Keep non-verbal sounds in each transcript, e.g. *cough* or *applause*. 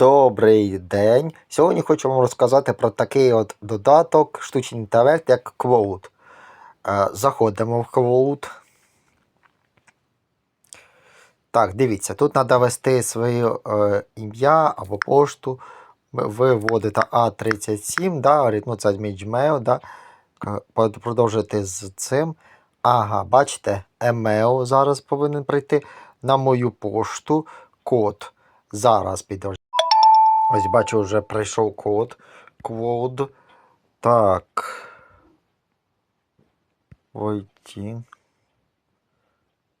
Добрий день! Сьогодні хочу вам розказати про такий от додаток штучний інтелект, як Quote. Е, Заходимо в Quote. Так, дивіться, тут треба ввести своє е, ім'я або пошту. Ви вводите А37, да, ну це Gmail, да, К- продовжуєте з цим. Ага, бачите, емейл зараз повинен прийти на мою пошту. Код. Зараз підожди. Ось бачу, вже прийшов код. Код. Так. Войти.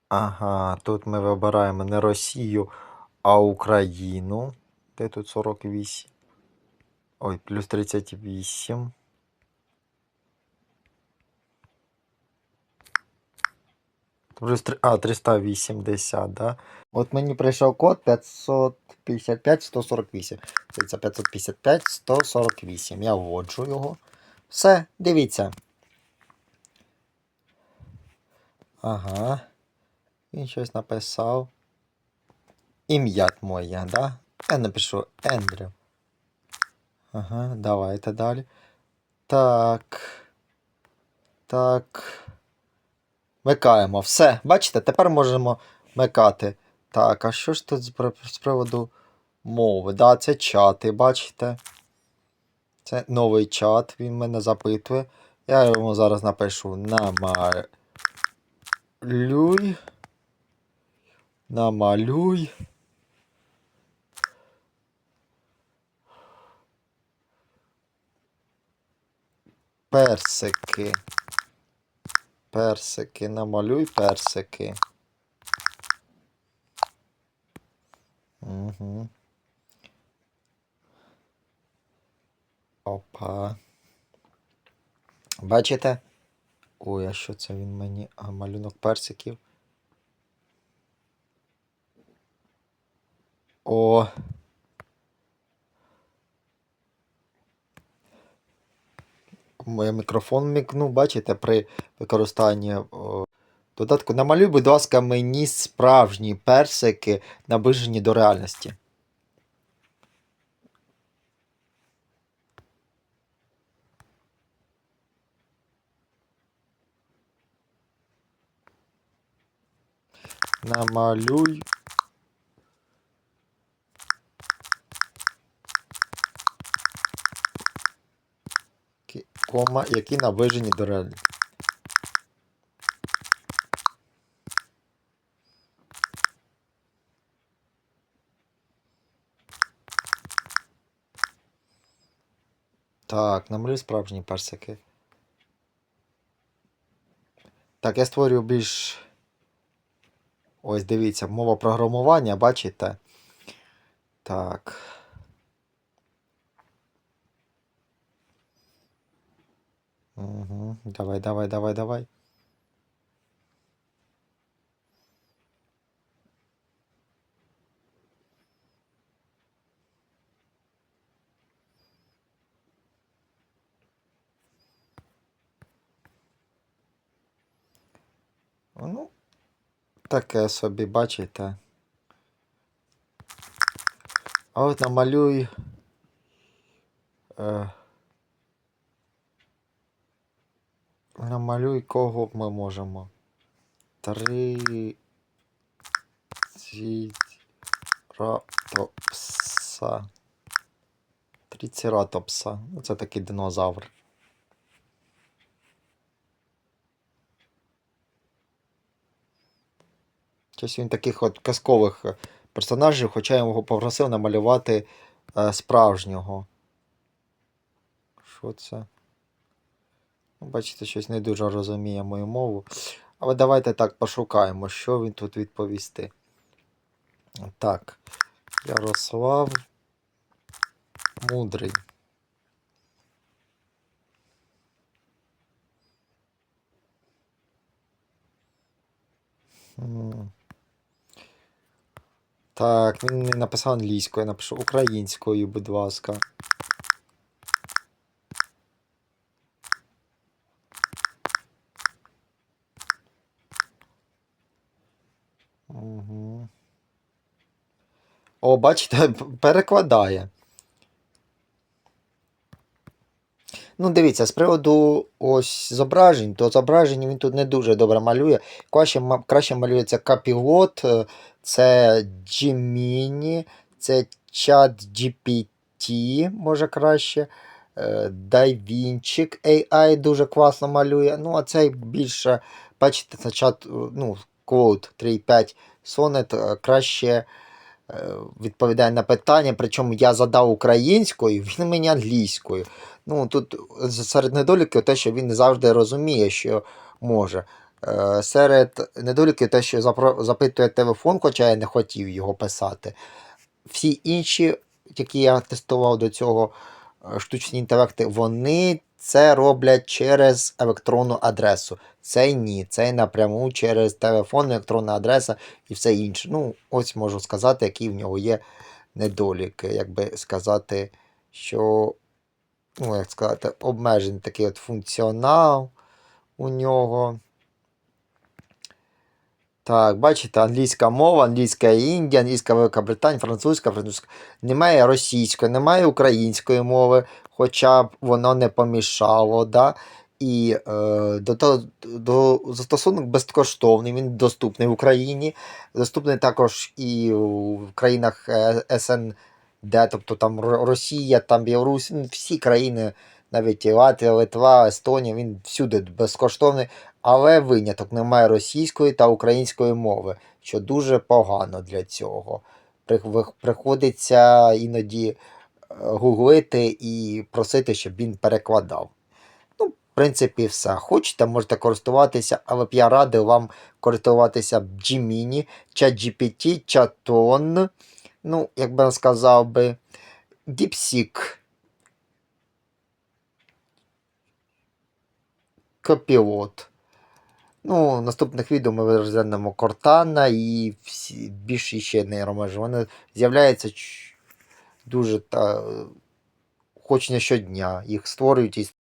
Ага, тут ми вибираємо не Росію, а Україну. Де тут 48? Ой, плюс 38. Плюс 3, а, 380, да? От мені прийшов код 555 148. Це 555 148. Я вводжу його. Все, дивіться. Ага. Він щось написав. Ім'я моє, да? Я напишу Ендрю. Ага, давайте далі. Так. Так. Микаємо. Все. Бачите, тепер можемо микати. Так, а що ж тут з, приводу мови? Да, це чати, бачите? Це новий чат, він мене запитує. Я йому зараз напишу намалюй. Намалюй. Персики. Персики, намалюй персики. Угу. Опа. Бачите? Ой, а що це він мені? А, малюнок персиків. О. Моє мікрофон мікнув, бачите, при використанні о, додатку. Намалюй, будь ласка, мені справжні персики, наближені до реальності. Намалюй. Кома, які наближені до реальності. Так, намалюй справжні персики. Так, я створюю більш. Ось дивіться, мова програмування, бачите? Так. Угу. Давай, давай, давай, давай. Ну, таке собі, бачите. А от намалюй. Е, намалюй кого ми можемо. Три. Тріцератопса. Тріцератопса. Ну, це такий динозавр. Щось він таких от казкових е, персонажів, хоча я його попросив намалювати е, справжнього. Що це? Ну, Бачите, щось не дуже розуміє мою мову. Але давайте так пошукаємо, що він тут відповісти. Так. Ярослав Мудрий. Так, він не написав англійською, я напишу українською, будь ласка. Угу. О, бачите, *laughs* перекладає. Ну, дивіться, з приводу ось зображень, то зображення він тут не дуже добре малює. Краще, краще малюється Капілот, е, це Gemini, це чат GPT, може краще. е, DaVinci AI дуже класно малює. Ну, а цей більше, бачите, це чат, ну, Cloud 3.5 Sonnet краще відповідає на питання, причому я задав українською, він мені англійською. Ну, тут серед недоліків те, що він не завжди розуміє, що може. Е, Серед недоліків те, що запитує телефон, хоча я не хотів його писати. Всі інші, які я тестував до цього е, штучні інтелекти, вони це роблять через електронну адресу. Цей ні, цей напряму через телефон, електронна адреса і все інше. Ну, ось можу сказати, які в нього є недоліки. Як би сказати, що ну, як сказати, обмежений такий от функціонал у нього. Так, бачите, англійська мова, англійська Індія, англійська Велика Британія, французька, французька. Немає російської, немає української мови, хоча б воно не помішало. Да? І е, до, до, застосунок безкоштовний, він доступний в Україні, доступний також і в країнах е, СНД, тобто там Росія, там Білорусь, ну, всі країни, навіть Латвія, Литва, Естонія, він всюди безкоштовний. Але виняток немає російської та української мови, що дуже погано для цього. Приходиться іноді гуглити і просити, щоб він перекладав. Ну, в принципі, все. Хочете, можете користуватися, але б я радив вам користуватися Gemini, ChatGPT, Chaton, ну, як би я сказав би, DeepSeek, Copilot. Ну, в наступних відео ми розглянемо Кортана і всі, більше ще нейромережі. Вони з'являються дуже та, хоч не щодня. Їх створюють і